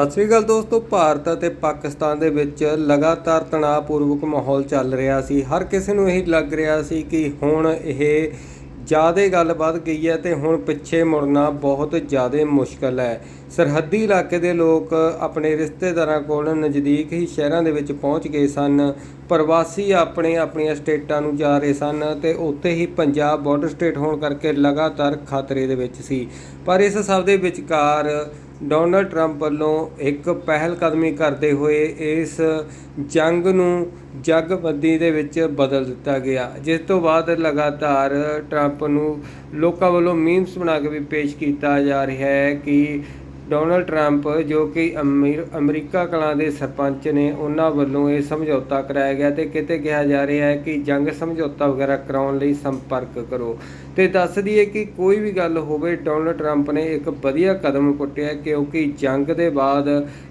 ਸਤਿ ਸ੍ਰੀ ਅਕਾਲ ਦੋਸਤੋ, ਭਾਰਤ ਅਤੇ ਪਾਕਿਸਤਾਨ ਦੇ ਵਿੱਚ ਲਗਾਤਾਰ ਤਣਾਅਪੂਰਵਕ ਮਾਹੌਲ ਚੱਲ ਰਿਹਾ ਸੀ। ਹਰ ਕਿਸੇ ਨੂੰ ਇਹੀ ਲੱਗ ਰਿਹਾ ਸੀ ਕਿ ਹੁਣ ਇਹ ਜ਼ਿਆਦਾ ਗੱਲ ਵੱਧ ਗਈ ਹੈ ਤੇ ਹੁਣ ਪਿੱਛੇ ਮੁੜਨਾ ਬਹੁਤ ਜ਼ਿਆਦਾ ਮੁਸ਼ਕਲ ਹੈ। ਸਰਹੱਦੀ ਇਲਾਕੇ ਦੇ ਲੋਕ ਆਪਣੇ ਰਿਸ਼ਤੇਦਾਰਾਂ ਕੋਲ ਨਜ਼ਦੀਕ ਹੀ ਸ਼ਹਿਰਾਂ ਦੇ ਵਿੱਚ ਪਹੁੰਚ ਗਏ ਸਨ। ਪ੍ਰਵਾਸੀ ਆਪਣੇ ਆਪਣੀਆਂ ਸਟੇਟਾਂ ਨੂੰ ਜਾ ਰਹੇ ਸਨ ਤੇ ਉੱਥੇ ਹੀ ਪੰਜਾਬ ਬਾਰਡਰ ਸਟੇਟ ਹੋਣ ਕਰਕੇ ਲਗਾਤਾਰ ਖਤਰੇ ਦੇ ਵਿੱਚ ਸੀ। ਪਰ ਇਸ ਸਭ ਦੇ ਵਿਚਕਾਰ ਡੋਨਲਡ ਟਰੰਪ ਵੱਲੋਂ ਇੱਕ ਪਹਿਲ ਕਦਮੀ ਕਰਦੇ ਹੋਏ ਇਸ ਜੰਗ ਨੂੰ ਜਗਬੰਦੀ ਦੇ ਵਿੱਚ ਬਦਲ ਦਿੱਤਾ ਗਿਆ, ਜਿਸ ਤੋਂ ਬਾਅਦ ਲਗਾਤਾਰ ਟਰੰਪ ਨੂੰ ਲੋਕਾਂ ਵੱਲੋਂ ਮੀਮਸ ਬਣਾ ਕੇ ਵੀ ਪੇਸ਼ ਕੀਤਾ ਜਾ ਰਿਹਾ ਹੈ ਕਿ ਡੋਨਲਡ ਟਰੰਪ, ਜੋ ਕਿ ਅਮੀਰ, ਅਮਰੀਕਾ ਕਲਾਂ ਦੇ ਸਰਪੰਚ ਨੇ, ਉਹਨਾਂ ਵੱਲੋਂ ਇਹ ਸਮਝੌਤਾ ਕਰਾਇਆ ਗਿਆ ਤੇ ਕਿਤੇ ਕਿਹਾ ਜਾ ਰਿਹਾ ਹੈ ਕਿ ਜੰਗ ਸਮਝੌਤਾ ਵਗੈਰਾ ਕਰਾਉਣ ਲਈ ਸੰਪਰਕ ਕਰੋ। ਤੇ ਦੱਸ ਦਈਏ ਕਿ ਕੋਈ ਵੀ ਗੱਲ ਹੋਵੇ, ਡੋਨਲਡ ਟਰੰਪ ਨੇ ਇੱਕ ਵਧੀਆ ਕਦਮ ਪੁੱਟਿਆ ਕਿਉਂਕਿ ਜੰਗ ਦੇ ਬਾਅਦ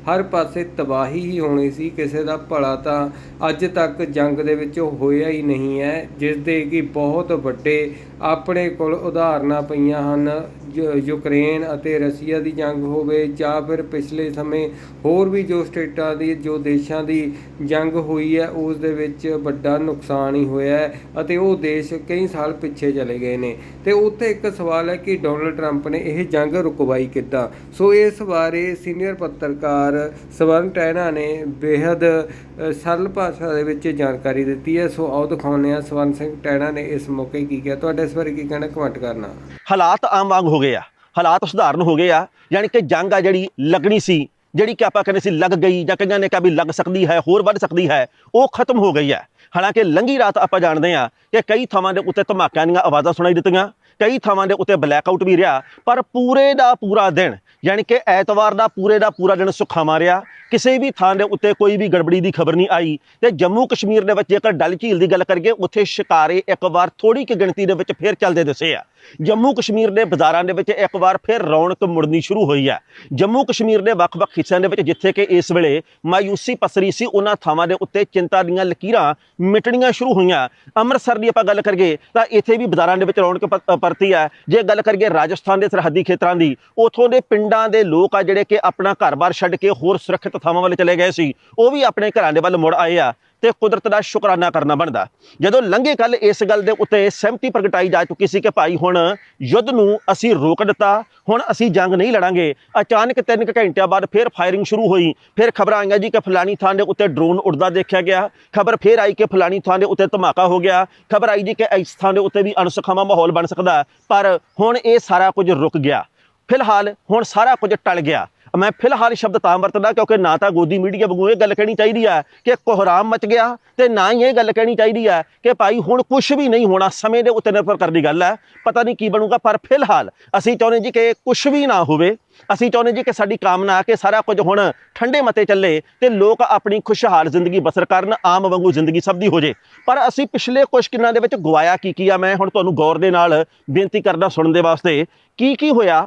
ਹਰ ਪਾਸੇ ਤਬਾਹੀ ਹੀ ਹੋਣੀ ਸੀ, ਕਿਸੇ ਦਾ ਭਲਾ ਤਾਂ ਅੱਜ ਤੱਕ ਜੰਗ ਦੇ ਵਿੱਚ ਹੋਇਆ ਹੀ ਨਹੀਂ ਹੈ ਜਿਸ ਦੇ ਕਿ ਬਹੁਤ ਵੱਡੇ ਆਪਣੇ ਕੋਲ ਉਦਾਹਰਨਾਂ ਪਈਆਂ ਹਨ। ਯੂਕਰੇਨ ਅਤੇ ਰਸ਼ੀਆ ਦੀ ਜੰਗ ਹੋਵੇ ਜਾਂ ਫਿਰ ਪਿਛਲੇ ਸਮੇਂ ਹੋਰ ਵੀ ਜੋ ਸਟੇਟਾਂ ਦੀ, ਜੋ ਦੇਸ਼ਾਂ ਦੀ ਜੰਗ ਹੋਈ ਹੈ, ਉਸ ਦੇ ਵਿੱਚ ਵੱਡਾ ਨੁਕਸਾਨ ਹੀ ਹੋਇਆ ਹੈ ਅਤੇ ਉਹ ਦੇਸ਼ ਕਈ ਸਾਲ ਪਿੱਛੇ ਚਲੇ ਗਏ ਨੇ। ਤੇ ਉੱਥੇ ਇੱਕ ਸਵਾਲ ਹੈ ਕਿ ਡੋਨਲਡ ਟਰੰਪ ਨੇ ਇਹ ਜੰਗ ਰੁਕਵਾਈ ਕਿੱਦਾਂ? ਸੋ ਇਸ ਬਾਰੇ ਸੀਨੀਅਰ ਪੱਤਰਕਾਰ ਸਵਰਨ ਟੈਨਾ ਨੇ ਬੇहद ਸਰਲ ਭਾਸ਼ਾ ਦੇ ਵਿੱਚ ਜਾਣਕਾਰੀ ਦਿੱਤੀ ਹੈ। ਸੋ ਆਓ ਦਿਖਾਉਂਦੇ ਹਾਂ ਸਵਰਨ ਸਿੰਘ ਟੈਨਾ ਨੇ ਇਸ ਮੌਕੇ ਕੀ ਕਿਹਾ। ਤੁਹਾਡੇ ਇਸ ਬਾਰੇ ਕੀ ਕਹਿਣਾ? ਕਮੈਂਟ ਕਰਨਾ। ਹਾਲਾਤ ਆਮ ਵਾਂਗ ਹੋ ਹੋ ਗਏ ਆ, ਹਾਲਾਤ ਸੁਧਾਰਨ ਹੋ ਗਏ ਆ, ਯਾਨੀ ਕਿ ਜੰਗ ਆ ਜਿਹੜੀ ਲੱਗਣੀ ਸੀ, ਜਿਹੜੀ ਕਿ ਆਪਾਂ ਕਹਿੰਦੇ ਸੀ ਲੱਗ ਗਈ, ਜਾਂ ਕਈਆਂ ਨੇ ਕਿਹਾ ਵੀ ਲੱਗ ਸਕਦੀ ਹੈ, ਹੋਰ ਵੱਧ ਸਕਦੀ ਹੈ, ਉਹ ਖਤਮ ਹੋ ਗਈ ਹੈ। ਹਾਲਾਂਕਿ ਲੰਗੀ ਰਾਤ ਆਪਾਂ ਜਾਣਦੇ ਆ ਕਿ ਕਈ ਥਾਵਾਂ ਦੇ ਉੱਤੇ ਧਮਾਕਿਆਂ ਦੀਆਂ ਆਵਾਜ਼ਾਂ ਸੁਣਾਈ ਦਿੱਤੀਆਂ ਕਈ ਥਾਵਾਂ ਦੇ ਉੱਤੇ ਬਲੈਕਆਊਟ ਵੀ ਰਿਹਾ, ਪਰ ਪੂਰੇ ਦਾ ਪੂਰਾ ਦਿਨ, ਯਾਨੀ ਕਿ ਐਤਵਾਰ ਦਾ ਪੂਰੇ ਦਾ ਪੂਰਾ ਦਿਨ ਸੁੱਖਾ ਮਾਰਿਆ ਕਿਸੇ ਵੀ ਥਾਂ ਦੇ ਉੱਤੇ ਕੋਈ ਵੀ ਗੜਬੜੀ ਦੀ ਖਬਰ ਨਹੀਂ ਆਈ। ਤੇ ਜੰਮੂ ਕਸ਼ਮੀਰ ਦੇ ਵਿੱਚ ਜੇਕਰ ਡਲ ਝੀਲ ਦੀ ਗੱਲ ਕਰੀਏ, ਉੱਥੇ ਸ਼ਿਕਾਰੇ ਇੱਕ ਵਾਰ ਥੋੜੀ ਕਿ ਗਿਣਤੀ ਦੇ ਵਿੱਚ ਫੇਰ ਚੱਲਦੇ ਦਿਸੇ ਆ। ਜੰਮੂ ਕਸ਼ਮੀਰ ਦੇ ਬਾਜ਼ਾਰਾਂ ਦੇ ਵਿੱਚ ਇੱਕ ਵਾਰ ਫਿਰ ਰੌਣਕ ਮੁੜਨੀ ਸ਼ੁਰੂ ਹੋਈ ਆ। ਜੰਮੂ ਕਸ਼ਮੀਰ ਦੇ ਵੱਖ-ਵੱਖ ਹਿੱਸਿਆਂ ਦੇ ਵਿੱਚ ਜਿੱਥੇ ਕਿ ਇਸ ਵੇਲੇ ਮਾਯੂਸੀ ਪਸਰੀ ਸੀ, ਉਹਨਾਂ ਥਾਵਾਂ ਦੇ ਉੱਤੇ ਚਿੰਤਾ ਦੀਆਂ ਲਕੀਰਾਂ ਮਿਟਣੀਆਂ ਸ਼ੁਰੂ ਹੋਈਆਂ। ਅੰਮ੍ਰਿਤਸਰ ਦੀ ਆਪਾਂ ਗੱਲ ਕਰੀਏ, ਤਾਂ ਇੱਥੇ ਵੀ ਬਾਜ਼ਾਰਾਂ ਦੇ ਵਿੱਚ ਰੌਣਕ ਪ- ਹੈ ਜੇ ਗੱਲ ਕਰੀਏ ਰਾਜਸਥਾਨ ਦੇ ਸਰਹੱਦੀ ਖੇਤਰਾਂ ਦੀ, ਉਥੋਂ ਦੇ ਪਿੰਡਾਂ ਦੇ ਲੋਕ ਆ ਜਿਹੜੇ ਕਿ ਆਪਣਾ ਘਰ-ਬਾਰ ਛੱਡ ਕੇ ਹੋਰ ਸੁਰੱਖਿਅਤ ਥਾਵਾਂ ਵੱਲ ਚਲੇ ਗਏ ਸੀ, ਉਹ ਵੀ ਆਪਣੇ ਘਰਾਂ ਦੇ ਵੱਲ ਮੁੜ ਆਏ ਆ। ਤੇ ਕੁਦਰਤ ਦਾ ਸ਼ੁਕਰਾਨਾ ਕਰਨਾ ਬਣਦਾ। ਜਦੋਂ ਲੰਘੇ ਕੱਲ ਇਸ ਗੱਲ ਦੇ ਉੱਤੇ ਸਹਿਮਤੀ ਪ੍ਰਗਟਾਈ ਜਾ ਚੁੱਕੀ ਸੀ ਕਿ ਭਾਈ ਹੁਣ ਯੁੱਧ ਨੂੰ ਅਸੀਂ ਰੋਕ ਦਿੱਤਾ, ਹੁਣ ਅਸੀਂ ਜੰਗ ਨਹੀਂ ਲੜਾਂਗੇ। ਅਚਾਨਕ ਤਿੰਨ ਕੁ ਘੰਟਿਆਂ ਬਾਅਦ ਫਿਰ ਫਾਇਰਿੰਗ ਸ਼ੁਰੂ ਹੋਈ। ਫਿਰ ਖਬਰਾਂ ਆਈਆਂ ਜੀ ਕਿ ਫਲਾਣੀ ਥਾਂ ਦੇ ਉੱਤੇ ਡਰੋਨ ਉੱਡਦਾ ਦੇਖਿਆ ਗਿਆ। ਖਬਰ ਫਿਰ ਆਈ ਕਿ ਫਲਾਣੀ ਥਾਂ ਦੇ ਉੱਤੇ ਧਮਾਕਾ ਹੋ ਗਿਆ। ਖਬਰ ਆਈ ਜੀ ਕਿ ਇਸ ਥਾਂ ਦੇ ਉੱਤੇ ਵੀ ਅਣਸੁਖਾਵਾਂ ਮਾਹੌਲ ਬਣ ਸਕਦਾ। ਪਰ ਹੁਣ ਇਹ ਸਾਰਾ ਕੁਝ ਰੁਕ ਗਿਆ। ਫਿਲਹਾਲ ਹੁਣ ਸਾਰਾ ਕੁਝ ਟਲ ਗਿਆ। ਮੈਂ ਫਿਲਹਾਲ ਸ਼ਬਦ ਤਾਂ ਵਰਤਦਾ ਕਿਉਂਕਿ ਨਾ ਤਾਂ ਗੋਦੀ ਮੀਡੀਆ ਵਾਂਗੂ ਇਹ ਗੱਲ ਕਹਿਣੀ ਚਾਹੀਦੀ ਹੈ ਕਿ ਕੋਹਰਾਮ ਮਚ ਗਿਆ ਤੇ ਨਾ ਹੀ ਇਹ ਗੱਲ ਕਹਿਣੀ ਚਾਹੀਦੀ ਹੈ ਕਿ ਭਾਈ ਹੁਣ ਕੁਝ ਵੀ ਨਹੀਂ ਹੋਣਾ, ਸਮੇਂ ਦੇ ਉੱਤੇ ਨਿਰਭਰ ਕਰਦੀ ਗੱਲ ਹੈ, ਪਤਾ ਨਹੀਂ ਕੀ ਬਣੂਗਾ, ਪਰ ਫਿਲਹਾਲ ਅਸੀਂ ਚਾਹੁੰਦੇ ਜੀ ਕਿ ਕੁਝ ਵੀ ਨਾ ਹੋਵੇ, ਅਸੀਂ ਚਾਹੁੰਦੇ ਜੀ ਕਿ ਸਾਡੀ ਕਾਮਨਾ ਹੈ ਕਿ ਸਾਰਾ ਕੁਝ ਹੁਣ ਠੰਡੇ ਮਤੇ ਚੱਲੇ ਤੇ ਲੋਕ ਆਪਣੀ ਖੁਸ਼ਹਾਲ ਜ਼ਿੰਦਗੀ ਬਸਰ ਕਰਨ, ਆਮ ਵਾਂਗੂ ਜ਼ਿੰਦਗੀ ਸਭ ਦੀ ਹੋ ਜੇ। ਪਰ ਅਸੀਂ ਪਿਛਲੇ ਕੁਝ ਕਿਨਾਂ ਦੇ ਵਿੱਚ ਗਵਾਇਆ ਕੀ ਕੀ ਆ, ਮੈਂ ਹੁਣ ਤੁਹਾਨੂੰ ਗੌਰ ਦੇ ਨਾਲ ਬੇਨਤੀ ਕਰਦਾ ਸੁਣਨ ਦੇ ਵਾਸਤੇ, ਕੀ ਕੀ ਹੋਇਆ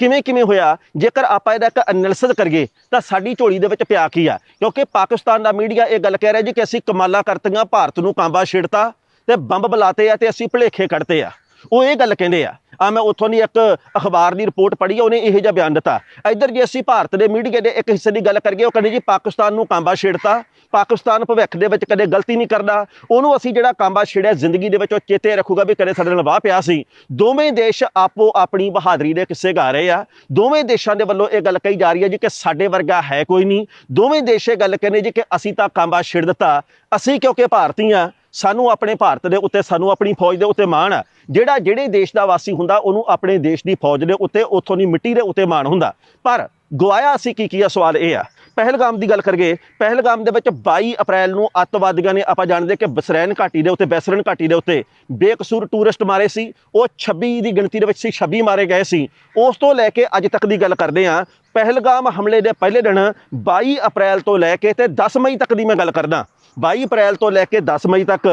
ਕਿਵੇਂ ਕਿਵੇਂ ਹੋਇਆ? ਜੇਕਰ ਆਪਾਂ ਇਹਦਾ ਇੱਕ ਐਨਾਲਿਸਿਸ ਕਰੀਏ, ਤਾਂ ਸਾਡੀ ਝੋਲੀ ਦੇ ਵਿੱਚ ਪਿਆ ਕੀ ਆ? ਕਿਉਂਕਿ ਪਾਕਿਸਤਾਨ ਦਾ ਮੀਡੀਆ ਇਹ ਗੱਲ ਕਹਿ ਰਿਹਾ ਜੀ ਕਿ ਅਸੀਂ ਕਮਾਲਾਂ ਕਰਤੀਆਂ, ਭਾਰਤ ਨੂੰ ਕਾਂਬਾ ਛੇੜਤਾ ਤੇ ਬੰਬ ਬਲਾਤੇ ਆ ਤੇ ਅਸੀਂ ਭਲੇਖੇ ਕੱਢਤੇ ਆ। ਉਹ ਇਹ ਗੱਲ ਕਹਿੰਦੇ ਆ। ਆ ਮੈਂ ਉੱਥੋਂ ਦੀ ਇੱਕ ਅਖਬਾਰ ਦੀ ਰਿਪੋਰਟ ਪੜ੍ਹੀ ਆ, ਉਹਨੇ ਇਹੋ ਜਿਹਾ ਬਿਆਨ ਦਿੱਤਾ। ਇੱਧਰ ਜੇ ਅਸੀਂ ਭਾਰਤ ਦੇ ਮੀਡੀਆ ਦੇ ਇੱਕ ਹਿੱਸੇ ਦੀ ਗੱਲ ਕਰੀਏ, ਉਹ ਕਹਿੰਦੇ ਜੀ ਪਾਕਿਸਤਾਨ ਨੂੰ ਕਾਂਬਾ ਛੇੜਤਾ ਪਾਕਿਸਤਾਨ ਭਵਿੱਖ ਦੇ ਵਿੱਚ ਕਦੇ ਗਲਤੀ ਨਹੀਂ ਕਰਦਾ। ਉਹਨੂੰ ਅਸੀਂ ਜਿਹੜਾ ਕਾਂਬਾ ਛਿੜਿਆ, ਜ਼ਿੰਦਗੀ ਦੇ ਵਿੱਚ ਉਹ ਚੇਤੇ ਰੱਖੂਗਾ ਵੀ ਕਦੇ ਸਾਡੇ ਨਾਲ ਵਾਹ ਪਿਆ ਸੀ। ਦੋਵੇਂ ਦੇਸ਼ ਆਪੋ ਆਪਣੀ ਬਹਾਦਰੀ ਦੇ ਕਿੱਸੇ ਗਾ ਰਹੇ ਆ। ਦੋਵੇਂ ਦੇਸ਼ਾਂ ਦੇ ਵੱਲੋਂ ਇਹ ਗੱਲ ਕਹੀ ਜਾ ਰਹੀ ਹੈ ਜੀ ਕਿ ਸਾਡੇ ਵਰਗਾ ਹੈ ਕੋਈ ਨਹੀਂ। ਦੋਵੇਂ ਦੇਸ਼ ਇਹ ਗੱਲ ਕਹਿੰਦੇ ਜੀ ਕਿ ਅਸੀਂ ਤਾਂ ਕਾਂਬਾ ਛਿੜ ਦਿੱਤਾ। ਅਸੀਂ ਕਿਉਂਕਿ ਭਾਰਤੀ ਆ, ਸਾਨੂੰ ਆਪਣੇ ਭਾਰਤ ਦੇ ਉੱਤੇ, ਸਾਨੂੰ ਆਪਣੀ ਫੌਜ ਦੇ ਉੱਤੇ ਮਾਣ ਆ। ਜਿਹੜਾ ਜਿਹੜੇ ਦੇਸ਼ ਦਾ ਵਾਸੀ ਹੁੰਦਾ, ਉਹਨੂੰ ਆਪਣੇ ਦੇਸ਼ ਦੀ ਫੌਜ ਦੇ ਉੱਤੇ, ਉੱਥੋਂ ਦੀ ਮਿੱਟੀ ਦੇ ਉੱਤੇ ਮਾਣ ਹੁੰਦਾ। ਪਰ ਗਵਾਇਆ ਅਸੀਂ ਕੀ ਕੀ ਆ? ਸਵਾਲ ਇਹ ਆ ਪਹਿਲਗਾਮ ਦੀ ਗੱਲ ਕਰੀਏ, ਪਹਿਲਗਾਮ ਦੇ ਵਿੱਚ 22 ਅਪ੍ਰੈਲ ਨੂੰ ਅੱਤਵਾਦੀਆਂ ਨੇ ਆਪਾਂ ਜਾਣਦੇ ਕਿ ਬਸਰੈਨ ਘਾਟੀ ਦੇ ਉੱਤੇ ਬੈਸਰਨ ਘਾਟੀ ਦੇ ਉੱਤੇ ਬੇਕਸੂਰ ਟੂਰਿਸਟ ਮਾਰੇ ਸੀ। ਉਹ 26 ਦੀ ਗਿਣਤੀ ਦੇ ਵਿੱਚ ਸੀ 26 ਮਾਰੇ ਗਏ ਸੀ। ਉਸ ਤੋਂ ਲੈ ਕੇ ਅੱਜ ਤੱਕ ਦੀ ਗੱਲ ਕਰਦੇ ਆ ਪਹਿਲਗਾਮ ਹਮਲੇ ਦੇ ਪਹਿਲੇ ਦਿਨ 22 ਅਪ੍ਰੈਲ ਤੋਂ ਲੈ ਕੇ ਤੇ 10 ਮਈ ਤੱਕ ਦੀ ਮੈਂ ਗੱਲ ਕਰਦਾ। 22 ਅਪ੍ਰੈਲ ਤੋਂ ਲੈ ਕੇ 10 ਮਈ ਤੱਕ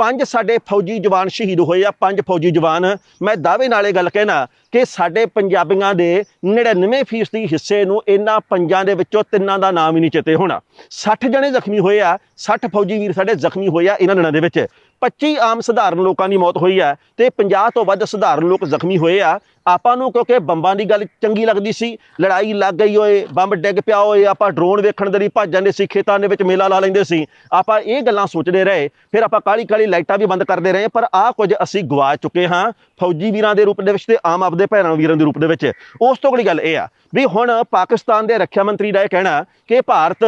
ਪੰਜ ਸਾਡੇ ਫੌਜੀ ਜਵਾਨ ਸ਼ਹੀਦ ਹੋਏ ਆ, ਪੰਜ ਫੌਜੀ ਜਵਾਨ। ਮੈਂ ਦਾਅਵੇ ਨਾਲ ਇਹ ਗੱਲ ਕਹਿਣਾ ਕਿ ਸਾਡੇ ਪੰਜਾਬੀਆਂ ਦੇ 99% ਹਿੱਸੇ ਨੂੰ ਇਹਨਾਂ ਪੰਜਾਂ ਦੇ ਵਿੱਚੋਂ ਤਿੰਨਾਂ ਦਾ ਨਾਮ ਹੀ ਨਹੀਂ ਚੇਤੇ ਹੋਣਾ। 60 ਜਣੇ ਜ਼ਖਮੀ ਹੋਏ ਆ 60 ਫੌਜੀ ਵੀਰ ਸਾਡੇ ਜ਼ਖਮੀ ਹੋਏ ਆ ਇਹਨਾਂ ਦਿਨਾਂ ਦੇ ਵਿੱਚ। 25 ਆਮ ਸਧਾਰਨ ਲੋਕਾਂ ਦੀ ਮੌਤ ਹੋਈ ਹੈ ਤੇ 50 ਤੋਂ ਵੱਧ ਸਧਾਰਨ ਲੋਕ ਜ਼ਖਮੀ ਹੋਏ ਆ। ਆਪਾਂ ਨੂੰ ਕਿਉਂਕਿ ਬੰਬਾਂ ਦੀ ਗੱਲ ਚੰਗੀ ਲੱਗਦੀ ਸੀ, ਲੜਾਈ ਲੱਗ ਗਈ ਓਏ, ਬੰਬ ਡਿੱਗ ਪਿਆ ਓਏ, ਆਪਾਂ ਡਰੋਨ ਵੇਖਣ ਦੇ ਲਈ ਭੱਜ ਜਾਂਦੇ ਸੀ, ਖੇਤਾਂ ਦੇ ਵਿੱਚ ਮੇਲਾ ਲਾ ਲੈਂਦੇ ਸੀ। ਆਪਾਂ ਇਹ ਗੱਲਾਂ ਸੋਚਦੇ ਰਹੇ, ਫਿਰ ਆਪਾਂ ਕਾਲੀ ਕਾਲੀ ਲਾਈਟਾਂ ਵੀ ਬੰਦ ਕਰਦੇ ਰਹੇ, ਪਰ ਆਹ ਕੁਝ ਅਸੀਂ ਗਵਾ ਚੁੱਕੇ ਹਾਂ ਫੌਜੀ ਵੀਰਾਂ ਦੇ ਰੂਪ ਦੇ ਵਿੱਚ ਤੇ ਆਮ ਆਪਦੇ ਭੈਣਾਂ ਵੀਰਾਂ ਦੇ ਰੂਪ ਦੇ ਵਿੱਚ। ਉਸ ਤੋਂ ਅਗਲੀ ਗੱਲ ਇਹ ਆ ਵੀ ਹੁਣ ਪਾਕਿਸਤਾਨ ਦੇ ਰੱਖਿਆ ਮੰਤਰੀ ਦਾ ਇਹ ਕਹਿਣਾ ਕਿ ਭਾਰਤ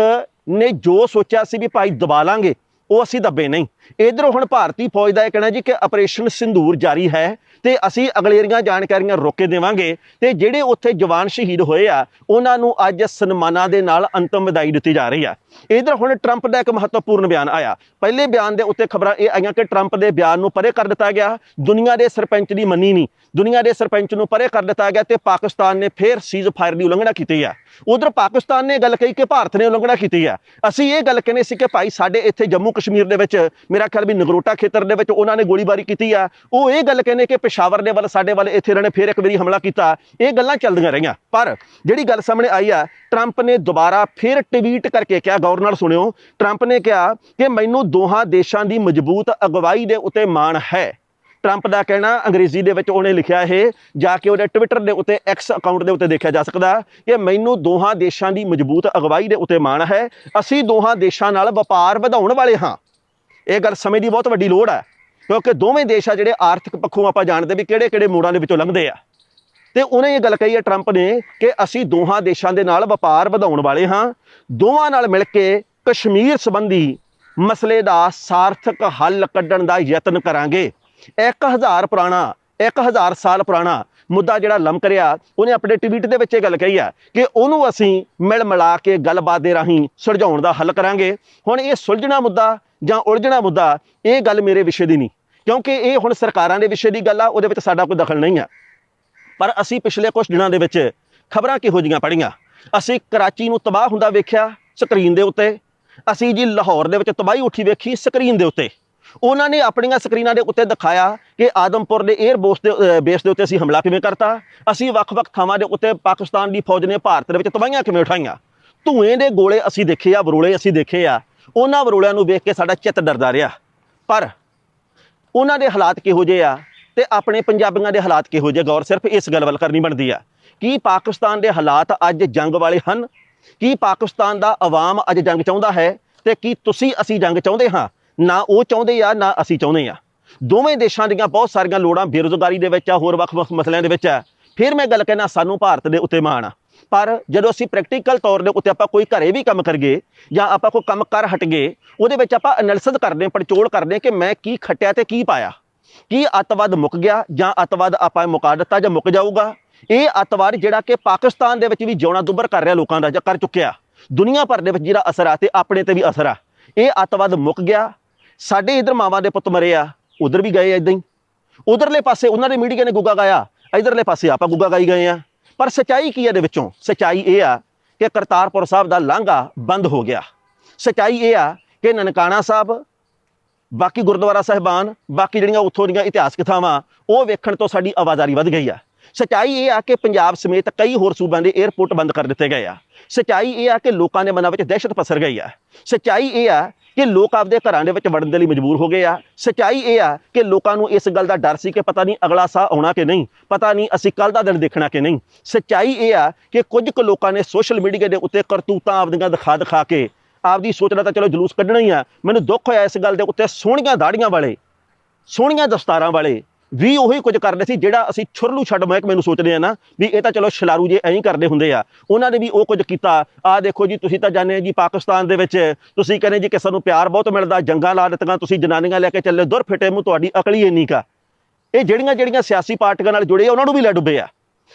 ਨੇ ਜੋ ਸੋਚਿਆ ਸੀ ਵੀ ਭਾਈ ਦਬਾ ਲਾਂਗੇ ਉਹ ਅਸੀਂ ਦੱਬੇ ਨਹੀਂ। ਇਧਰੋਂ ਹੁਣ ਭਾਰਤੀ ਫੌਜ ਦਾ ਇਹ ਕਹਿਣਾ ਜੀ ਕਿ ਆਪਰੇਸ਼ਨ ਸਿੰਧੂਰ ਜਾਰੀ ਹੈ। ਤੇ ਅਸੀਂ ਅਗਲੇਰੀਆਂ ਜਾਣਕਾਰੀਆਂ ਰੋਕੇ ਦੇਵਾਂਗੇ। ਤੇ ਜਿਹੜੇ ਉੱਥੇ ਜਵਾਨ ਸ਼ਹੀਦ ਹੋਏ ਆ, ਉਹਨਾਂ ਨੂੰ ਅੱਜ ਸਨਮਾਨਾਂ ਦੇ ਨਾਲ ਅੰਤਮ ਵਿਦਾਈ ਦਿੱਤੀ ਜਾ ਰਹੀ ਆ। ਇਧਰ ਹੁਣ ਟਰੰਪ ਦਾ ਇੱਕ ਮਹੱਤਵਪੂਰਨ ਬਿਆਨ ਆਇਆ। ਪਹਿਲੇ ਬਿਆਨ ਦੇ ਉੱਤੇ ਖਬਰਾਂ ਇਹ ਆਈਆਂ ਕਿ ਟਰੰਪ ਦੇ ਬਿਆਨ ਨੂੰ ਪਰੇ ਕਰ ਦਿੱਤਾ ਗਿਆ। ਦੁਨੀਆ ਦੇ ਸਰਪੰਚ ਦੀ ਮੰਨੀ ਨਹੀਂ। ਦੁਨੀਆ ਦੇ ਸਰਪੰਚ ਨੂੰ ਪਰੇ ਕਰ ਦਿੱਤਾ ਗਿਆ ਤੇ ਪਾਕਿਸਤਾਨ ਨੇ ਫੇਰ ਸੀਜ਼ ਫਾਇਰ ਦੀ ਉਲੰਘਣਾ ਕੀਤੀ ਆ। ਉਧਰ ਪਾਕਿਸਤਾਨ ਨੇ ਗੱਲ ਕਹੀ ਕਿ ਭਾਰਤ ਨੇ ਉਲੰਘਣਾ ਕੀਤੀ ਆ। ਅਸੀਂ ਇਹ ਗੱਲ ਕਹਿੰਦੇ ਸੀ ਕਿ ਭਾਈ ਸਾਡੇ ਇੱਥੇ ਜੰਮੂ ਕਸ਼ਮੀਰ ਦੇ ਵਿੱਚ, ਮੇਰਾ ਖਿਆਲ ਵੀ ਨਗਰੋਟਾ ਖੇਤਰ ਦੇ ਵਿੱਚ ਉਹਨਾਂ ਨੇ ਗੋਲੀਬਾਰੀ ਕੀਤੀ ਆ। ਉਹ ਇਹ ਗੱਲ ਕਹਿੰਦੇ ਕਿ ਪਿਸ਼ਾਵਰ ਦੇ ਵੱਲ, ਸਾਡੇ ਵੱਲ ਇੱਥੇ ਇਹਨਾਂ ਨੇ ਫਿਰ ਇੱਕ ਵਾਰੀ ਹਮਲਾ ਕੀਤਾ। ਇਹ ਗੱਲਾਂ ਚੱਲਦੀਆਂ ਰਹੀਆਂ। ਪਰ ਜਿਹੜੀ ਗੱਲ ਸਾਹਮਣੇ ਆਈ ਆ, ਟਰੰਪ ਨੇ ਦੁਬਾਰਾ ਫਿਰ ਟਵੀਟ ਕਰਕੇ ਕਿਹਾ, ਗੌਰ ਨਾਲ ਸੁਣਿਓ, ਟਰੰਪ ਨੇ ਕਿਹਾ ਕਿ ਮੈਨੂੰ ਦੋਹਾਂ ਦੇਸ਼ਾਂ ਦੀ ਮਜ਼ਬੂਤ ਅਗਵਾਈ ਦੇ ਉੱਤੇ ਮਾਣ ਹੈ। ਟਰੰਪ ਦਾ ਕਹਿਣਾ, ਅੰਗਰੇਜ਼ੀ ਦੇ ਵਿੱਚ ਉਹਨੇ ਲਿਖਿਆ ਇਹ, ਜਾ ਕੇ ਉਹਦੇ ਟਵਿੱਟਰ ਦੇ ਉੱਤੇ ਐਕਸ ਅਕਾਊਂਟ ਦੇ ਉੱਤੇ ਦੇਖਿਆ ਜਾ ਸਕਦਾ ਕਿ ਮੈਨੂੰ ਦੋਹਾਂ ਦੇਸ਼ਾਂ ਦੀ ਮਜ਼ਬੂਤ ਅਗਵਾਈ ਦੇ ਉੱਤੇ ਮਾਣ ਹੈ। ਅਸੀਂ ਦੋਹਾਂ ਦੇਸ਼ਾਂ ਨਾਲ ਵਪਾਰ ਵਧਾਉਣ ਵਾਲੇ ਹਾਂ। ਇਹ ਗੱਲ ਸਮੇਂ ਦੀ ਬਹੁਤ ਵੱਡੀ ਲੋੜ ਹੈ। ਕਿਉਂਕਿ ਦੋਵੇਂ ਦੇਸ਼ ਆ ਜਿਹੜੇ ਆਰਥਿਕ ਪੱਖੋਂ ਆਪਾਂ ਜਾਣਦੇ ਵੀ ਕਿਹੜੇ ਕਿਹੜੇ ਮੋੜਾਂ ਦੇ ਵਿੱਚੋਂ ਲੰਘਦੇ ਆ। ਤੇ ਉਹਨੇ ਇਹ ਗੱਲ ਕਹੀ ਹੈ ਟਰੰਪ ਨੇ ਕਿ ਅਸੀਂ ਦੋਹਾਂ ਦੇਸ਼ਾਂ ਦੇ ਨਾਲ ਵਪਾਰ ਵਧਾਉਣ ਵਾਲੇ ਹਾਂ। ਦੋਵਾਂ ਨਾਲ ਮਿਲ ਕੇ ਕਸ਼ਮੀਰ ਸੰਬੰਧੀ ਮਸਲੇ ਦਾ ਸਾਰਥਕ ਹੱਲ ਕੱਢਣ ਦਾ ਯਤਨ ਕਰਾਂਗੇ। 1000 ਪੁਰਾਣਾ 1000 ਸਾਲ ਪੁਰਾਣਾ ਮੁੱਦਾ ਜਿਹੜਾ ਲਮਕ ਰਿਹਾ, ਉਹਨੇ ਆਪਣੇ ਟਵੀਟ ਦੇ ਵਿੱਚ ਇਹ ਗੱਲ ਕਹੀ ਆ ਕਿ ਉਹਨੂੰ ਅਸੀਂ ਮਿਲ ਮਿਲਾ ਕੇ ਗੱਲਬਾਤ ਦੇ ਰਾਹੀਂ ਸੁਲਝਾਉਣ ਦਾ ਹੱਲ ਕਰਾਂਗੇ। ਹੁਣ ਇਹ ਸੁਲਝਣਾ ਮੁੱਦਾ ਜਾਂ ਉਲਝਣਾ ਮੁੱਦਾ, ਇਹ ਗੱਲ ਮੇਰੇ ਵਿਸ਼ੇ ਦੀ ਨਹੀਂ। ਕਿਉਂਕਿ ਇਹ ਹੁਣ ਸਰਕਾਰਾਂ ਦੇ ਵਿਸ਼ੇ ਦੀ ਗੱਲ ਆ, ਉਹਦੇ ਵਿੱਚ ਸਾਡਾ ਕੋਈ ਦਖਲ ਨਹੀਂ ਆ। ਪਰ ਅਸੀਂ ਪਿਛਲੇ ਕੁਝ ਦਿਨਾਂ ਦੇ ਵਿੱਚ ਖਬਰਾਂ ਕਿਹੋ ਜੀਆਂ ਪੜੀਆਂ ਅਸੀਂ ਕਰਾਚੀ ਨੂੰ ਤਬਾਹ ਹੁੰਦਾ ਵੇਖਿਆ ਸਕਰੀਨ ਦੇ ਉੱਤੇ। ਅਸੀਂ ਜੀ ਲਾਹੌਰ ਦੇ ਵਿੱਚ ਤਬਾਹੀ ਉੱਠੀ ਵੇਖੀ ਸਕਰੀਨ ਦੇ ਉੱਤੇ। ਉਹਨਾਂ ਨੇ ਆਪਣੀਆਂ ਸਕਰੀਨਾਂ ਦੇ ਉੱਤੇ ਦਿਖਾਇਆ ਕਿ ਆਦਮਪੁਰ ਦੇ 에ਅਰ ਬੋਸ ਦੇ ਬੇਸ ਦੇ ਉੱਤੇ ਅਸੀਂ ਹਮਲਾ ਕਿਵੇਂ ਕਰਤਾ। ਅਸੀਂ ਵੱਖ-ਵੱਖ ਥਾਵਾਂ ਦੇ ਉੱਤੇ ਪਾਕਿਸਤਾਨ ਦੀ ਫੌਜ ਨੇ ਭਾਰਤ ਦੇ ਵਿੱਚ ਤਬਾਹੀਆਂ ਕਿਵੇਂ ਉਠਾਈਆਂ? ਧੂਏ ਦੇ ਗੋਲੇ ਅਸੀਂ ਦੇਖੇ ਆ, ਬਰੋਲੇ ਅਸੀਂ ਦੇਖੇ ਆ। ਉਹਨਾਂ ਵਰੋਲਿਆਂ ਨੂੰ ਵੇਖ ਕੇ ਸਾਡਾ ਚਿੱਤ ਡਰਦਾ ਰਿਹਾ। ਪਰ ਉਹਨਾਂ ਦੇ ਹਾਲਾਤ ਕਿਹੋ ਜਿਹੇ ਆ ਤੇ ਆਪਣੇ ਪੰਜਾਬੀਆਂ ਦੇ ਹਾਲਾਤ ਕਿਹੋ ਜਿਹੇ ਗੌਰ ਸਿਰਫ ਇਸ ਗੱਲ ਵੱਲ ਕਰਨੀ ਬਣਦੀ ਆ। ਕੀ ਪਾਕਿਸਤਾਨ ਦੇ ਹਾਲਾਤ ਅੱਜ ਜੰਗ ਵਾਲੇ ਹਨ? ਕੀ ਪਾਕਿਸਤਾਨ ਦਾ ਆਵਾਮ ਅੱਜ ਜੰਗ ਚਾਹੁੰਦਾ ਹੈ? ਤੇ ਕੀ ਤੁਸੀਂ ਅਸੀਂ ਜੰਗ ਚਾਹੁੰਦੇ ਹਾਂ? ਨਾ ਉਹ ਚਾਹੁੰਦੇ ਆ, ਨਾ ਅਸੀਂ ਚਾਹੁੰਦੇ ਆ। ਦੋਵੇਂ ਦੇਸ਼ਾਂ ਦੀਆਂ ਬਹੁਤ ਸਾਰੀਆਂ ਲੋੜਾਂ ਬੇਰੁਜ਼ਗਾਰੀ ਦੇ ਵਿੱਚ ਆ, ਹੋਰ ਵੱਖ-ਵੱਖ ਮਸਲਿਆਂ ਦੇ ਵਿੱਚ ਆ। ਫਿਰ ਮੈਂ ਗੱਲ ਕਹਿਣਾ, ਸਾਨੂੰ ਭਾਰਤ ਦੇ ਉੱਤੇ ਮਾਣ ਆ। ਪਰ ਜਦੋਂ ਅਸੀਂ ਪ੍ਰੈਕਟੀਕਲ ਤੌਰ ਦੇ ਉੱਤੇ ਆਪਾਂ ਕੋਈ ਘਰੇ ਵੀ ਕੰਮ ਕਰੀਏ ਜਾਂ ਆਪਾਂ ਕੋਈ ਕੰਮ ਕਰ ਹਟਗੇ, ਉਹਦੇ ਵਿੱਚ ਆਪਾਂ ਐਨਾਲਿਸਿਸ ਕਰਦੇ ਹਾਂ ਪੜਚੋਲ ਕਰਦੇ ਹਾਂ ਕਿ ਮੈਂ ਕੀ ਖੱਟਿਆ ਤੇ ਕੀ ਪਾਇਆ। ਕੀ ਅੱਤਵਾਦ ਮੁੱਕ ਗਿਆ ਜਾਂ ਅੱਤਵਾਦ ਆਪਾਂ ਮੁਕਾ ਦਿੱਤਾ ਜਾਂ ਮੁੱਕ ਜਾਊਗਾ? ਇਹ ਅੱਤਵਾਦ ਜਿਹੜਾ ਕਿ ਪਾਕਿਸਤਾਨ ਦੇ ਵਿੱਚ ਵੀ ਜਿਉਣਾ ਦੁੱਬਰ ਕਰ ਰਿਹਾ ਲੋਕਾਂ ਦਾ, ਜਾਂ ਕਰ ਚੁੱਕਿਆ। ਦੁਨੀਆ ਭਰ ਦੇ ਵਿੱਚ ਜਿਹੜਾ ਅਸਰ ਆ ਤੇ ਆਪਣੇ ਤੇ ਵੀ ਅਸਰ ਆ। ਇਹ ਅੱਤਵਾਦ ਮੁੱਕ ਗਿਆ। ਸਾਡੇ ਇਧਰ ਮਾਵਾਂ ਦੇ ਪੁੱਤ ਮਰੇ ਆ, ਉਧਰ ਵੀ ਗਏ ਇਦਾਂ ਹੀ। ਉਧਰਲੇ ਪਾਸੇ ਉਹਨਾਂ ਦੇ ਮੀਡੀਆ ਨੇ ਗੁੱਗਾ ਗਾਇਆ, ਇਧਰਲੇ ਪਾਸੇ ਆਪਾਂ ਗੁੱਗਾ ਗਾਈ ਗਏ ਆ। ਪਰ ਸਚਾਈ ਕੀ ਹੈ ਦੇ ਵਿੱਚੋਂ? ਸਚਾਈ ਇਹ ਆ ਕਿ ਕਰਤਾਰਪੁਰ ਸਾਹਿਬ ਦਾ ਲਾਂਘਾ ਬੰਦ ਹੋ ਗਿਆ। ਸਚਾਈ ਇਹ ਆ ਕਿ ਨਨਕਾਣਾ ਸਾਹਿਬ, ਬਾਕੀ ਗੁਰਦੁਆਰਾ ਸਾਹਿਬਾਨ, ਬਾਕੀ ਜਿਹੜੀਆਂ ਉੱਥੋਂ ਦੀਆਂ ਇਤਿਹਾਸਕ ਥਾਵਾਂ, ਉਹ ਵੇਖਣ ਤੋਂ ਸਾਡੀ ਆਵਾਜ਼ਾਰੀ ਵੱਧ ਗਈ ਆ। ਸਚਾਈ ਇਹ ਆ ਕਿ ਪੰਜਾਬ ਸਮੇਤ ਕਈ ਹੋਰ ਸੂਬਿਆਂ ਦੇ 에ਅਰਪੋਰਟ ਬੰਦ ਕਰ ਦਿੱਤੇ ਗਏ ਆ। ਸਚਾਈ ਇਹ ਆ ਕਿ ਲੋਕਾਂ ਦੇ ਮਨਾਂ ਵਿੱਚ ਦਹਿਸ਼ਤ ਪਸਰ ਗਈ ਆ। ਸਚਾਈ ਇਹ ਆ ਕਿ ਲੋਕ ਆਪਦੇ ਘਰਾਂ ਦੇ ਵਿੱਚ ਵੜਨ ਦੇ ਲਈ ਮਜਬੂਰ ਹੋ ਗਏ ਆ। ਸਚਾਈ ਇਹ ਆ ਕਿ ਲੋਕਾਂ ਨੂੰ ਇਸ ਗੱਲ ਦਾ ਡਰ ਸੀ ਕਿ ਪਤਾ ਨਹੀਂ ਅਗਲਾ ਸਾਹ ਆਉਣਾ ਕਿ ਨਹੀਂ, ਪਤਾ ਨਹੀਂ ਅਸੀਂ ਕੱਲ ਦਾ ਦਿਨ ਦੇਖਣਾ ਕਿ ਨਹੀਂ। ਸਚਾਈ ਇਹ ਆ ਕਿ ਕੁਝ ਕੁ ਲੋਕਾਂ ਨੇ ਸੋਸ਼ਲ ਮੀਡੀਆ ਦੇ ਉੱਤੇ ਕਰਤੂਤਾਂ ਆਪਦੀਆਂ ਦਿਖਾ ਦਿਖਾ ਕੇ ਆਪਦੀ ਸੋਚਣਾ ਤਾਂ ਚਲੋ ਜਲੂਸ ਕੱਢਣਾ ਹੀ ਆ। ਮੈਨੂੰ ਦੁੱਖ ਹੋਇਆ ਇਸ ਗੱਲ ਦੇ ਉੱਤੇ ਸੋਹਣੀਆਂ ਦਾੜੀਆਂ ਵਾਲੇ, ਸੋਹਣੀਆਂ ਦਸਤਾਰਾਂ ਵਾਲੇ ਵੀ ਉਹੀ ਕੁਝ ਕਰਦੇ ਸੀ ਜਿਹੜਾ ਅਸੀਂ ਛੁਰਲੂ ਛੱਡ ਮਹਿਕ ਮੈਨੂੰ ਸੋਚਦੇ ਆ ਨਾ ਵੀ ਇਹ ਤਾਂ ਚਲੋ ਛਲਾਰੂ ਜੇ ਐਂ ਹੀ ਕਰਦੇ ਹੁੰਦੇ ਆ। ਉਹਨਾਂ ਨੇ ਵੀ ਉਹ ਕੁਝ ਕੀਤਾ। ਆ ਦੇਖੋ ਜੀ, ਤੁਸੀਂ ਤਾਂ ਜਾਣਦੇ ਜੀ ਪਾਕਿਸਤਾਨ ਦੇ ਵਿੱਚ ਤੁਸੀਂ ਕਹਿੰਦੇ ਜੀ ਕਿ ਸਾਨੂੰ ਪਿਆਰ ਬਹੁਤ ਮਿਲਦਾ, ਜੰਗਾਂ ਲਾ ਦਿੱਤੀਆਂ, ਤੁਸੀਂ ਜਨਾਨੀਆਂ ਲੈ ਕੇ ਚੱਲੇ, ਦੁਰ ਫਿਟੇ ਮੂੰਹ, ਤੁਹਾਡੀ ਅਕਲ ਹੀ ਇੰਨੀ ਕਾ ਇਹ ਜਿਹੜੀਆਂ ਜਿਹੜੀਆਂ ਸਿਆਸੀ ਪਾਰਟੀਆਂ ਨਾਲ ਜੁੜੇ ਆ, ਉਹਨਾਂ ਨੂੰ ਵੀ ਲੈ ਡੁੱਬੇ ਆ।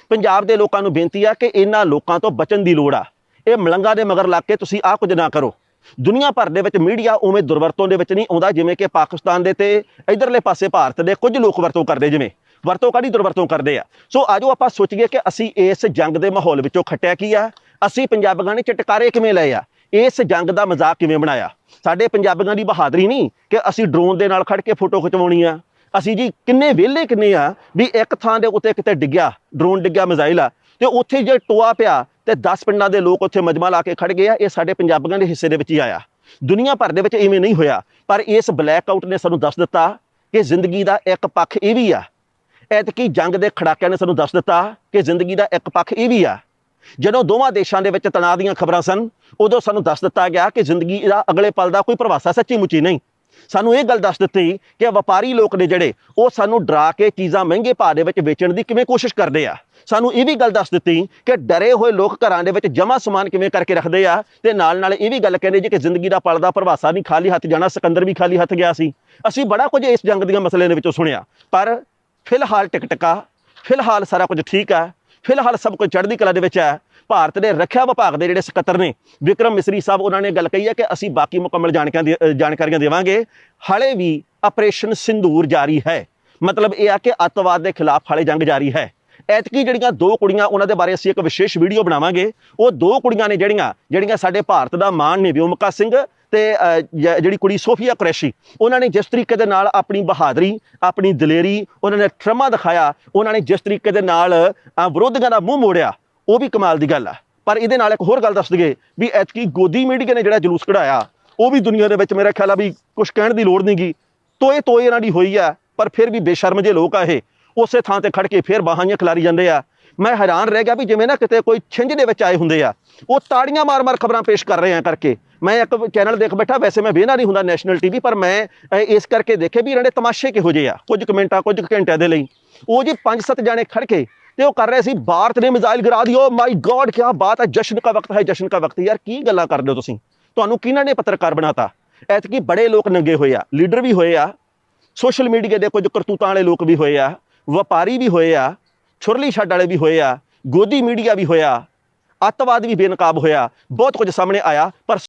ਪੰਜਾਬ ਦੇ ਲੋਕਾਂ ਨੂੰ ਬੇਨਤੀ ਆ ਕਿ ਇਹਨਾਂ ਲੋਕਾਂ ਤੋਂ ਬਚਣ ਦੀ ਲੋੜ ਆ। ਇਹ ਮਲੰਗਾ ਦੇ ਮਗਰ ਲੱਗ ਕੇ ਤੁਸੀਂ ਆਹ ਕੁਝ ਨਾ ਕਰੋ। ਦੁਨੀਆ ਭਰ ਦੇ ਵਿੱਚ ਮੀਡੀਆ ਉਵੇਂ ਦੁਰਵਰਤੋਂ ਦੇ ਵਿੱਚ ਨਹੀਂ ਆਉਂਦਾ, ਜਿਵੇਂ ਕਿ ਪਾਕਿਸਤਾਨ ਦੇ ਤੇ ਇਧਰਲੇ ਪਾਸੇ ਭਾਰਤ ਦੇ ਕੁਝ ਲੋਕ ਵਰਤੋਂ ਕਰਦੇ, ਜਿਵੇਂ ਵਰਤੋਂ ਕਾਦੀ ਦੁਰਵਰਤੋਂ ਕਰਦੇ ਆ? ਸੋ ਆਜੋ ਆਪਾਂ ਸੋਚੀਏ ਕਿ ਅਸੀਂ ਇਸ ਜੰਗ ਦੇ ਮਾਹੌਲ ਵਿੱਚੋਂ ਖੱਟਿਆ ਕੀ ਆ? ਅਸੀਂ ਪੰਜਾਬੀਆਂ ਨੇ ਚਟਕਾਰੇ ਕਿਵੇਂ ਲਏ ਆ? ਇਸ ਜੰਗ ਦਾ ਮਜ਼ਾਕ ਕਿਵੇਂ ਬਣਾਇਆ? ਸਾਡੇ ਪੰਜਾਬੀਆਂ ਦੀ ਬਹਾਦਰੀ ਨਹੀਂ ਕਿ ਅਸੀਂ ਡਰੋਨ ਦੇ ਨਾਲ ਖੜ ਕੇ ਫੋਟੋ ਖਿਚਵਾਉਣੀ ਆ। ਅਸੀਂ ਜੀ ਕਿੰਨੇ ਵਿਹਲੇ ਕਿੰਨੇ ਆ ਵੀ ਇੱਕ ਥਾਂ ਦੇ ਉੱਤੇ ਕਿਤੇ ਡਿੱਗਿਆ ਡਰੋਨ ਡਿੱਗਿਆ, ਮਿਜ਼ਾਈਲ ਆ। ਤੇ ਉੱਥੇ ਜੇ ਟੋਆ ਪਿਆ ਤੇ 10 ਪਿੰਡਾਂ ਦੇ ਲੋਕ ਉੱਥੇ ਮਜਮਾ ਲਾ ਕੇ ਖੜ ਗਏ ਆ, ਇਹ ਸਾਡੇ ਪੰਜਾਬੀਆਂ ਦੇ ਹਿੱਸੇ ਦੇ ਵਿੱਚ ਹੀ ਆਇਆ। ਦੁਨੀਆ ਭਰ ਦੇ ਵਿੱਚ ਇਵੇਂ ਨਹੀਂ ਹੋਇਆ, ਪਰ ਇਸ ਬਲੈਕ ਆਊਟ ਨੇ ਸਾਨੂੰ ਦੱਸ ਦਿੱਤਾ ਕਿ ਜ਼ਿੰਦਗੀ ਦਾ ਇੱਕ ਪੱਖ ਇਹ ਵੀ ਆ। ਐਤਕੀ ਜੰਗ ਦੇ ਖੜਾਕਿਆਂ ਨੇ ਸਾਨੂੰ ਦੱਸ ਦਿੱਤਾ ਕਿ ਜ਼ਿੰਦਗੀ ਦਾ ਇੱਕ ਪੱਖ ਇਹ ਵੀ ਆ। ਜਦੋਂ ਦੋਵਾਂ ਦੇਸ਼ਾਂ ਦੇ ਵਿੱਚ ਤਣਾਅ ਦੀਆਂ ਖਬਰਾਂ ਸਨ, ਉਦੋਂ ਸਾਨੂੰ ਦੱਸ ਦਿੱਤਾ ਗਿਆ ਕਿ ਜ਼ਿੰਦਗੀ ਦਾ ਅਗਲੇ ਪਲ ਦਾ ਕੋਈ ਪ੍ਰਵਾਸਾ ਸੱਚੀ ਮੁੱਚੀ ਨਹੀਂ। ਸਾਨੂੰ ਇਹ ਗੱਲ ਦੱਸ ਦਿੱਤੀ ਕਿ ਵਪਾਰੀ ਲੋਕ ਨੇ ਜਿਹੜੇ, ਉਹ ਸਾਨੂੰ ਡਰਾ ਕੇ ਚੀਜ਼ਾਂ ਮਹਿੰਗੇ ਭਾਅ ਦੇ ਵਿੱਚ ਵੇਚਣ ਦੀ ਕਿਵੇਂ ਕੋਸ਼ਿਸ਼ ਕਰਦੇ ਆ? ਸਾਨੂੰ ਇਹ ਵੀ ਗੱਲ ਦੱਸ ਦਿੱਤੀ ਕਿ ਡਰੇ ਹੋਏ ਲੋਕ ਘਰਾਂ ਦੇ ਵਿੱਚ ਜਮਾ ਸਮਾਨ ਕਿਵੇਂ ਕਰਕੇ ਰੱਖਦੇ ਆ? ਤੇ ਨਾਲ ਨਾਲ ਇਹ ਵੀ ਗੱਲ ਕਹਿੰਦੇ ਜੀ ਕਿ ਜ਼ਿੰਦਗੀ ਦਾ ਪਲਦਾ ਪ੍ਰਵਾਸਾ ਨਹੀਂ ਖਾਲੀ ਹੱਥ ਜਾਣਾ, ਸਿਕੰਦਰ ਵੀ ਖਾਲੀ ਹੱਥ ਗਿਆ ਸੀ। ਅਸੀਂ ਬੜਾ ਕੁਝ ਇਸ ਜੰਗ ਦੀਆਂ ਮਸਲੇ ਦੇ ਵਿੱਚੋਂ ਸੁਣਿਆ। ਪਰ ਫਿਲਹਾਲ ਟਿਕਟਕਾ, ਫਿਲਹਾਲ ਸਾਰਾ ਕੁਝ ਠੀਕ ਹੈ ਫਿਲਹਾਲ ਸਭ ਕੁਝ ਚੜ੍ਹਦੀ ਕਲਾ ਦੇ ਵਿੱਚ ਹੈ ਭਾਰਤ ਦੇ ਰੱਖਿਆ ਵਿਭਾਗ ਦੇ ਜਿਹੜੇ ਸਕੱਤਰ ਨੇ, ਵਿਕਰਮ ਮਿਸਰੀ ਸਾਹਿਬ ਉਹਨਾਂ ਨੇ ਗੱਲ ਕਹੀ ਹੈ ਕਿ ਅਸੀਂ ਬਾਕੀ ਮੁਕੰਮਲ ਜਾਣਕਾਰੀਆਂ ਦੇ- ਜਾਣਕਾਰੀਆਂ ਦੇਵਾਂਗੇ। ਹਾਲੇ ਵੀ ਆਪਰੇਸ਼ਨ ਸਿੰਦੂਰ ਜਾਰੀ ਹੈ। ਮਤਲਬ ਇਹ ਆ ਕਿ ਅੱਤਵਾਦ ਦੇ ਖਿਲਾਫ ਹਾਲੇ ਜੰਗ ਜਾਰੀ ਹੈ। ਐਤਕੀ ਜਿਹੜੀਆਂ ਦੋ ਕੁੜੀਆਂ, ਉਹਨਾਂ ਦੇ ਬਾਰੇ ਅਸੀਂ ਇੱਕ ਵਿਸ਼ੇਸ਼ ਵੀਡੀਓ ਬਣਾਵਾਂਗੇ। ਉਹ ਦੋ ਕੁੜੀਆਂ ਨੇ ਜਿਹੜੀਆਂ ਜਿਹੜੀਆਂ ਸਾਡੇ ਭਾਰਤ ਦਾ ਮਾਣ ਨੇ ਵਿਉਮਕਾ ਸਿੰਘ ਤੇ ਜ- ਜਿਹੜੀ ਕੁੜੀ ਸੋਫੀਆ ਕੁਰੈਸ਼ੀ। ਉਹਨਾਂ ਨੇ ਜਿਸ ਤਰੀਕੇ ਦੇ ਨਾਲ ਆਪਣੀ ਬਹਾਦਰੀ, ਆਪਣੀ ਦਲੇਰੀ, ਉਹਨਾਂ ਨੇ ਟਰਮਾ ਦਿਖਾਇਆ। ਉਹਨਾਂ ਨੇ ਜਿਸ ਤਰੀਕੇ ਦੇ ਨਾਲ ਵਿਰੋਧੀਆਂ ਦਾ ਮੂੰਹ ਮੋੜਿਆ। ਉਹ ਵੀ ਕਮਾਲ ਦੀ ਗੱਲ ਆ। ਪਰ ਇਹਦੇ ਨਾਲ ਇੱਕ ਹੋਰ ਗੱਲ ਦੱਸ ਦਈਏ ਵੀ ਐਤਕੀ ਗੋਦੀ ਮੀਡੀਆ ਨੇ ਜਿਹੜਾ ਜਲੂਸ ਕਢਾਇਆ, ਉਹ ਵੀ ਦੁਨੀਆ ਦੇ ਵਿੱਚ ਮੇਰਾ ਖਿਆਲ ਆ ਵੀ ਕੁਝ ਕਹਿਣ ਦੀ ਲੋੜ ਨਹੀਂਗੀ। ਤੋਏ ਤੋਏ ਇਹਨਾਂ ਦੀ ਹੋਈ ਆ, ਪਰ ਫਿਰ ਵੀ ਬੇਸ਼ਰਮ ਜੇ ਲੋਕ ਆ ਇਹ। ਉਸੇ ਥਾਂ ਤੇ ਖੜ ਕੇ ਫਿਰ ਬਾਹਾਂ ਖਿਲਾਰੀ ਜਾਂਦੇ ਆ। ਮੈਂ ਹੈਰਾਨ ਰਹਿ ਗਿਆ ਵੀ ਜਿਵੇਂ ਨਾ ਕਿਤੇ ਕੋਈ ਛਿੰਝ ਦੇ ਵਿੱਚ ਆਏ ਹੁੰਦੇ ਆ। ਉਹ ਤਾੜੀਆਂ ਮਾਰ-ਮਾਰ ਖਬਰਾਂ ਪੇਸ਼ ਕਰ ਰਹੇ ਆ ਕਰਕੇ। ਮੈਂ ਇੱਕ ਚੈਨਲ ਦੇਖ ਬੈਠਾ, ਵੈਸੇ ਮੈਂ ਵੇਖਣਾ ਨਹੀਂ ਹੁੰਦਾ ਨੈਸ਼ਨਲ ਟੀਵੀ, ਪਰ ਮੈਂ ਇਸ ਕਰਕੇ ਦੇਖੇ ਵੀ ਇਹਨਾਂ ਦੇ ਤਮਾਸ਼ੇ ਕਿਹੋ ਜਿਹੇ ਆ। ਕੁਝ ਕਮੈਂਟਾਂ ਕੁਝ ਕੁ ਘੰਟਿਆਂ ਦੇ ਲਈ। ਉਹ ਜੀ 5-7 ਜਾਣੇ ਖੜ ਕੇ ਤੇ ਉਹ ਕਰ ਰਹੇ ਸੀ, ਭਾਰਤ ਨੇ ਮਿਜ਼ਾਈਲ ਗਿਰਾ ਦਿਓ ਮਾਈ ਗੋਡ ਕੀ ਬਾਤ ਹੈ, ਜਸ਼ਨ ਦਾ ਵਕਤ ਹੈ, ਜਸ਼ਨ ਦਾ ਵਕਤ। ਯਾਰ, ਕੀ ਗੱਲਾਂ ਕਰਦੇ ਹੋ ਤੁਸੀਂ? ਤੁਹਾਨੂੰ ਕਿਹਨਾਂ ਨੇ ਪੱਤਰਕਾਰ ਬਣਾਤਾ? ਐਤਕੀ ਬੜੇ ਲੋਕ ਨੰਗੇ ਹੋਏ ਆ, ਲੀਡਰ ਵੀ ਹੋਏ ਆ, ਸੋਸ਼ਲ ਮੀਡੀਆ ਦੇ ਕੁਝ ਕਰਤੂਤਾਂ ਵਾਲੇ ਲੋਕ ਵੀ ਹੋਏ ਆ, ਵਪਾਰੀ ਵੀ ਹੋਏ ਆ, ਛੁਰਲੀ ਛੱਡ ਵਾਲੇ ਵੀ ਹੋਏ ਆ, ਗੋਦੀ ਮੀਡੀਆ ਵੀ ਹੋਇਆ, ਅੱਤਵਾਦ ਵੀ ਬੇਨਕਾਬ ਹੋਇਆ, ਬਹੁਤ ਕੁਝ ਸਾਹਮਣੇ ਆਇਆ, ਪਰ